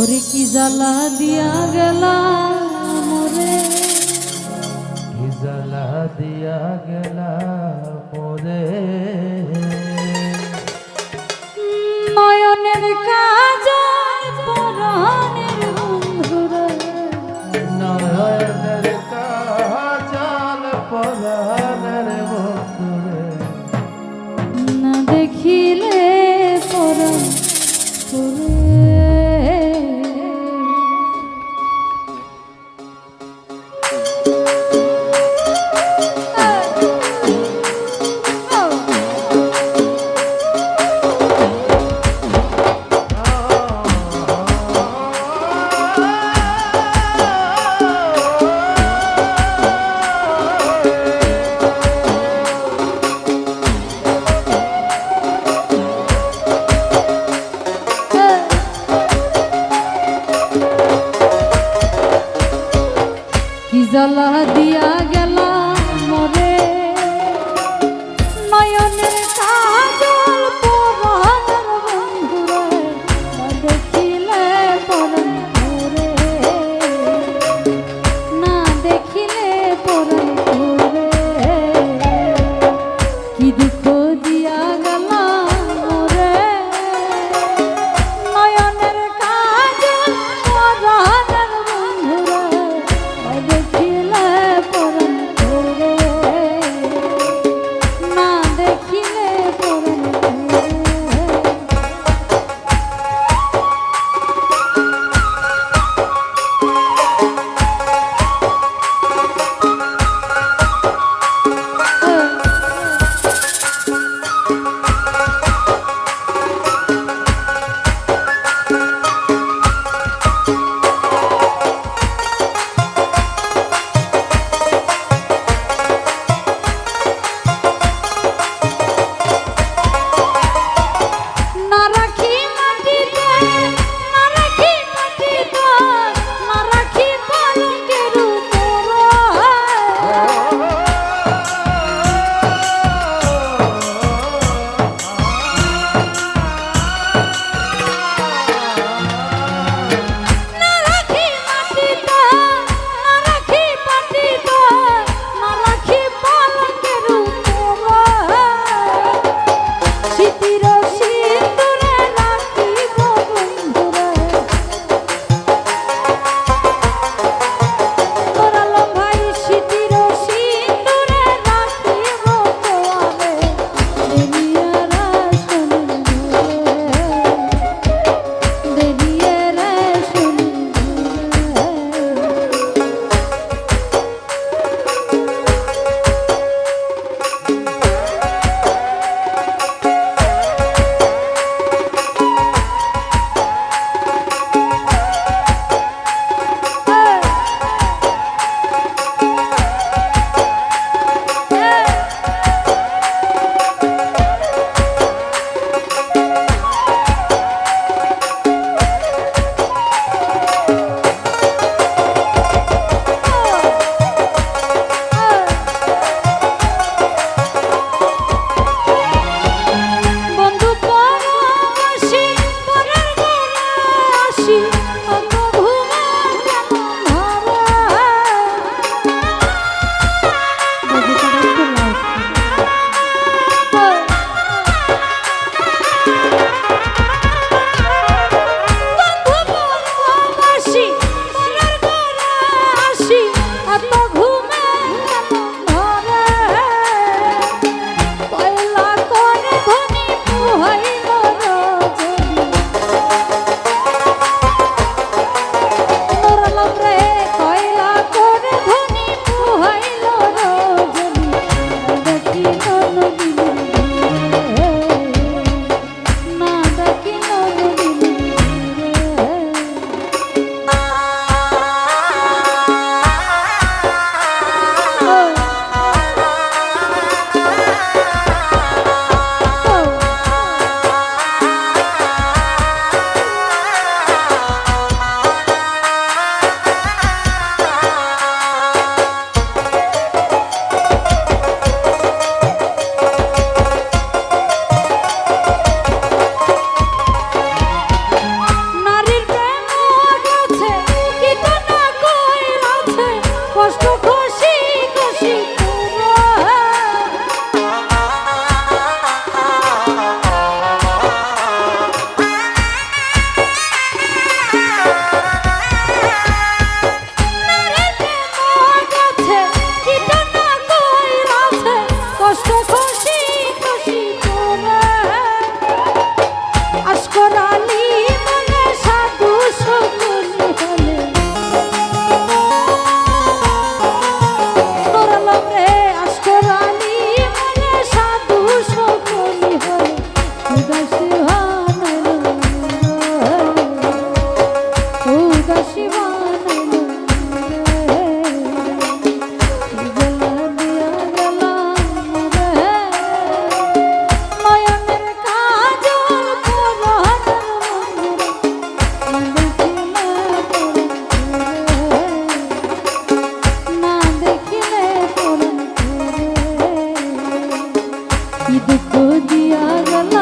ওরে কি জ্বালা দিয়া গেলা মোরে কি জ্বালা দিয়া গেলা মোরে নয়নের কাজল জ্বালা দিয়া কি দুঃখ দিয়া গেল?